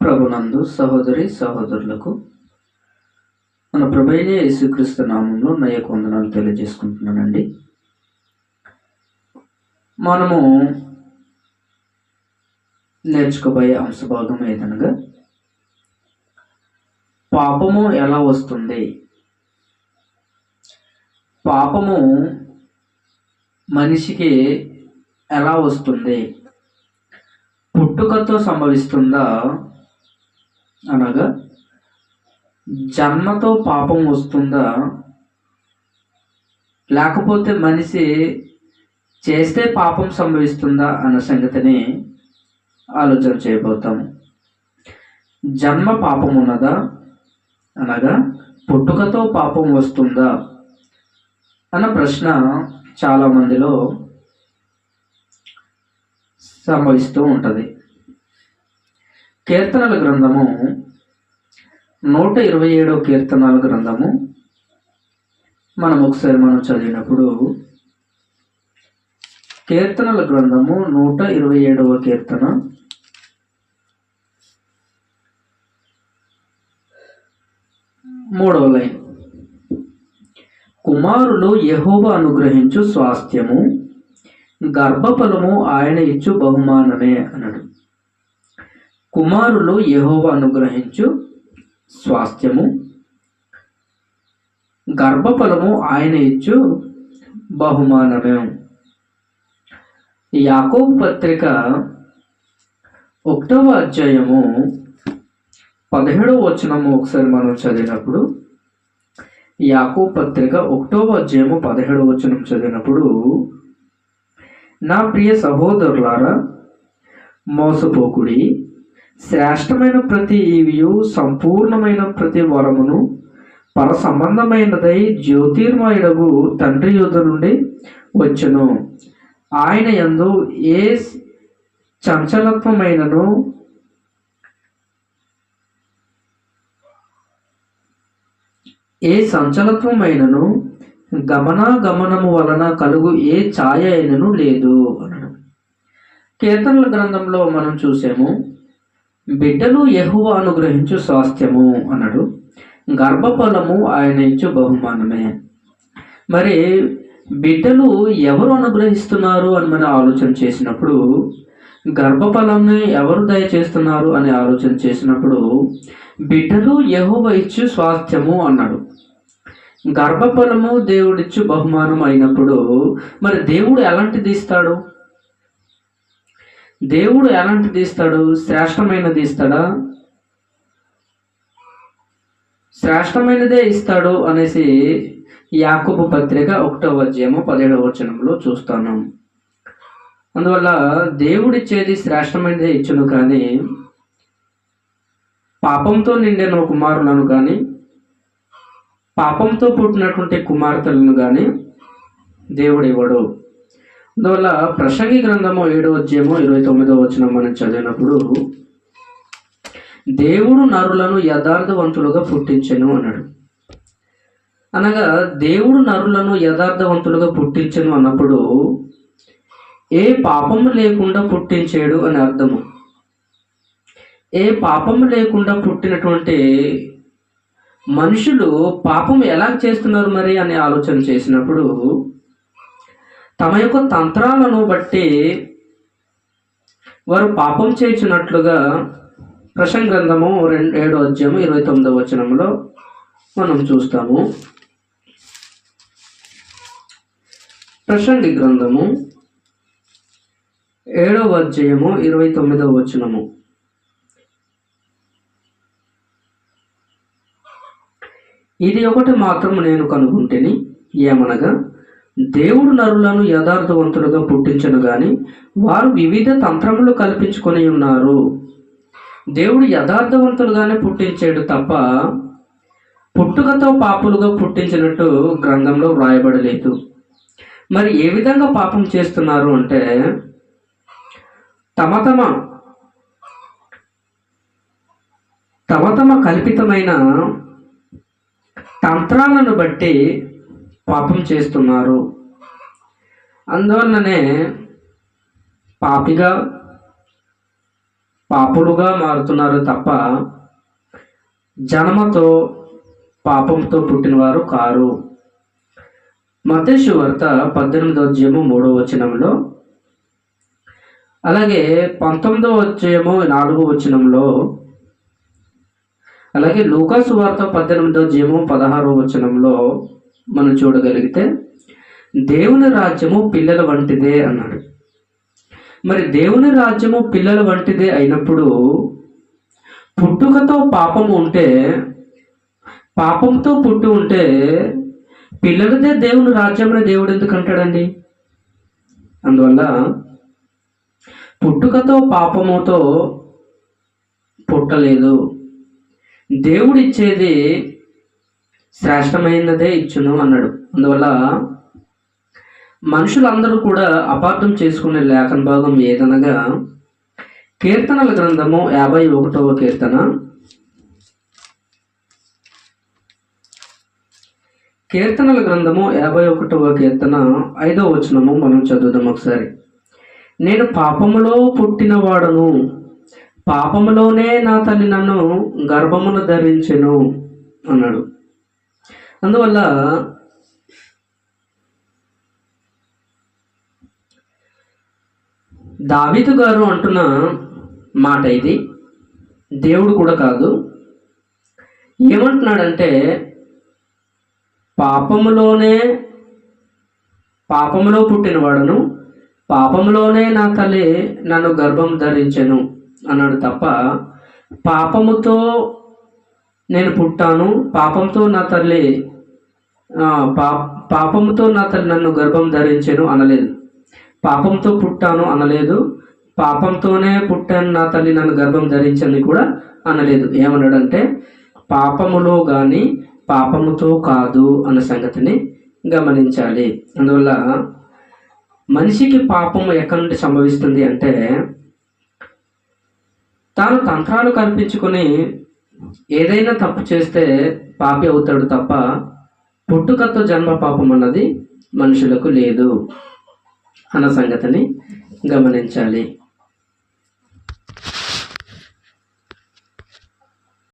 ప్రభునందు సహోదరి సహోదరులకు మన ప్రభైన యేసుక్రీస్తు నామంలో నా యొక్క వందనాలు తెలియజేసుకుంటున్నానండి. మనము నేర్చుకోబోయే అంశభాగం ఏదనగా పాపము ఎలా వస్తుంది? పాపము మనిషికి ఎలా వస్తుంది? పుట్టుకతో సంభవిస్తుందా అనగా జన్మతో పాపం వస్తుందా? లేకపోతే మనిషి చేస్తే పాపం సంభవిస్తుందా అన్న సంగతిని ఆలోచన చేయబోతాము జన్మ పాపం ఉన్నదా? అనగా పుట్టుకతో పాపం వస్తుందా? అన్న ప్రశ్న చాలా మందిలో సంభవిస్తూ ఉంటుంది. కీర్తనల గ్రంథము నూట ఇరవై ఏడో కీర్తనల గ్రంథము. మనం ఒకసారి మనం చదివినప్పుడు కీర్తనల గ్రంథము నూట ఇరవై ఏడవ కీర్తన. మూడవ లైన్. కుమారులు యహోవ అనుగ్రహించు స్వాస్థ్యము గర్భఫలము ఆయన ఇచ్చు బహుమానమే అన్నాడు కుమారులు యహోవ అనుగ్రహించు స్వాస్థ్యము. గర్భఫలము ఆయన ఇచ్చు బహుమానమే. యాకోబు పత్రిక ఒకటవ అధ్యాయము పదిహేడవ వచనము ఒకసారి మనం చదివినప్పుడు యాకో పత్రిక ఒకటవ అధ్యాయము పదిహేడవ వచనం చదివినప్పుడు నా ప్రియ సహోదరులారా మోసపోకుడి శ్రేష్టమైన ప్రతి ఈవియు సంపూర్ణమైన ప్రతి వరమును పర సంబంధమైనదై జ్యోతిర్మయుడగు తండ్రి యుద్ధ నుండి వచ్చును. ఆయన ఎందు ఏ చంచలత్వమైనను ఏ సంచలత్వమైనను గమనాగమనము వలన కలుగు ఏ ఛాయ అయినను లేదు అన్నాడు కీర్తనల గ్రంథంలో మనం చూసాము బిడ్డలు యహువ అనుగ్రహించు స్వాస్థ్యము అన్నాడు. గర్భఫలము ఆయన ఇచ్చు బహుమానమే. మరి బిడ్డలు ఎవరు అనుగ్రహిస్తున్నారు అని మనం ఆలోచన చేసినప్పుడు గర్భఫలాన్ని ఎవరు దయచేస్తున్నారు అని ఆలోచన చేసినప్పుడు బిడ్డలు యహోవ ఇచ్చు స్వాస్థ్యము అన్నాడు. గర్భఫలము దేవుడిచ్చు బహుమానం అయినప్పుడు మరి దేవుడు ఎలాంటిది ఇస్తాడు? దేవుడు ఎలాంటిది ఇస్తాడు శ్రేష్టమైనది ఇస్తాడా? శ్రేష్టమైనదే ఇస్తాడు అనేసి యాకూబు పత్రిక ఒకటవ అధ్యాయము పదిహేడవ వచనంలో చూస్తాను. అందువల్ల దేవుడిచ్చేది శ్రేష్టమైనదే ఇచ్చును కానీ పాపంతో నిండిన కుమారులను కానీ పాపంతో పుట్టినటువంటి కుమార్తెలను కానీ దేవుడు ఇవ్వడు. అందువల్ల ప్రసంగి గ్రంథము ఏడో అధ్యాయము ఇరవై తొమ్మిదో వచ్చిన మనం చదివినప్పుడు దేవుడు నరులను యథార్థవంతులుగా పుట్టించను అన్నాడు. అనగా దేవుడు నరులను యథార్థవంతులుగా పుట్టించను అన్నప్పుడు ఏ పాపము లేకుండా పుట్టించాడు అని అర్థము. ఏ పాపము లేకుండా పుట్టినటువంటి మనుషులు పాపం ఎలా చేస్తున్నారు మరి? అని ఆలోచన చేసినప్పుడు తమ యొక్క తంత్రాలను బట్టి వారు పాపం చేయించినట్లుగా ప్రసంగ రెండు ఏడో అధ్యాయము ఇరవై తొమ్మిదవ వచనంలో మనం చూస్తాము. ప్రసంగి గ్రంథము ఏడవ అధ్యాయము ఇరవై తొమ్మిదవ వచనము. ఇది ఒకటి మాత్రం నేను కనుగొంటేని ఏమనగా దేవుడు నరులను యథార్థవంతులుగా పుట్టించను గాని వారు వివిధ తంత్రములు కల్పించుకొని ఉన్నారు. దేవుడు యథార్థవంతులుగానే పుట్టించాడు తప్ప పుట్టుకతో పాపులుగా పుట్టించినట్టు గ్రంథంలో వ్రాయబడలేదు. మరి ఏ విధంగా పాపం చేస్తున్నారు అంటే తమ తమ తమ తమ కల్పితమైన తంత్రాలను బట్టి పాపం చేస్తున్నారు. అందువల్లనే పాపిగా పాపులుగా మారుతున్నారు తప్ప జన్మతో పాపంతో పుట్టినవారు కారు. మతేషు వార్త పద్దెనిమిదో అధ్యాయము మూడో వచనంలో అలాగే పంతొమ్మిదో అధ్యాయము నాలుగో వచనంలో అలాగే లూకాసు వార్త పద్దెనిమిదో అధ్యాయము పదహారో వచనంలో మనం చూడగలిగితే దేవుని రాజ్యము పిల్లల వంటిదే అన్నాడు. మరి దేవుని రాజ్యము పిల్లల వంటిదే అయినప్పుడు పుట్టుకతో పాపం ఉంటే పాపంతో పుట్టి ఉంటే పిల్లలదే దేవుని రాజ్యమని దేవుడు ఎందుకు అంటాడండి? అందువల్ల పుట్టుకతో పాపముతో పుట్టలేదు. దేవుడిచ్చేది శ్రేష్టమైనదే ఇచ్చును అన్నాడు. అందువల్ల మనుషులందరూ కూడా అపార్థం చేసుకునే లేఖన భాగం ఏదనగా కీర్తనల గ్రంథము యాభై ఒకటవ కీర్తన. కీర్తనల గ్రంథము యాభై ఒకటవ కీర్తన ఐదవ వచనము మనం చదువుదాం ఒకసారి. నేను పాపములో పుట్టినవాడను పాపములోనే నా తల్లి నన్ను గర్భమును ధరించెను అన్నాడు. అందువల్ల దావీదు గారు అంటున్న మాట ఇది దేవుడు కూడా కాదు. ఏమంటున్నాడంటే పాపములోనే పాపములో పుట్టినవాడును పాపములోనే నా తల్లి నన్ను గర్భం ధరించెను అన్నాడు తప్ప పాపముతో నేను పుట్టాను. పాపంతో నా తల్లి పా పాపంతో నా తల్లి నన్ను గర్భం ధరించాను అనలేదు. పాపంతో పుట్టాను అనలేదు. పాపంతోనే పుట్టాను నా తల్లి నన్ను గర్భం ధరించని కూడా అనలేదు. ఏమన్నాడంటే పాపములో కానీ పాపముతో కాదు అన్న సంగతిని గమనించాలి. అందువల్ల మనిషికి పాపము ఎక్కడి నుండి సంభవిస్తుంది అంటే తాను తంత్రాలు కల్పించుకొని ఏదైనా తప్పు చేస్తే పాపి అవుతాడు తప్ప పుట్టుకతో జన్మ పాపం అన్నది మనుషులకు లేదు అన్న సంగతిని గమనించాలి.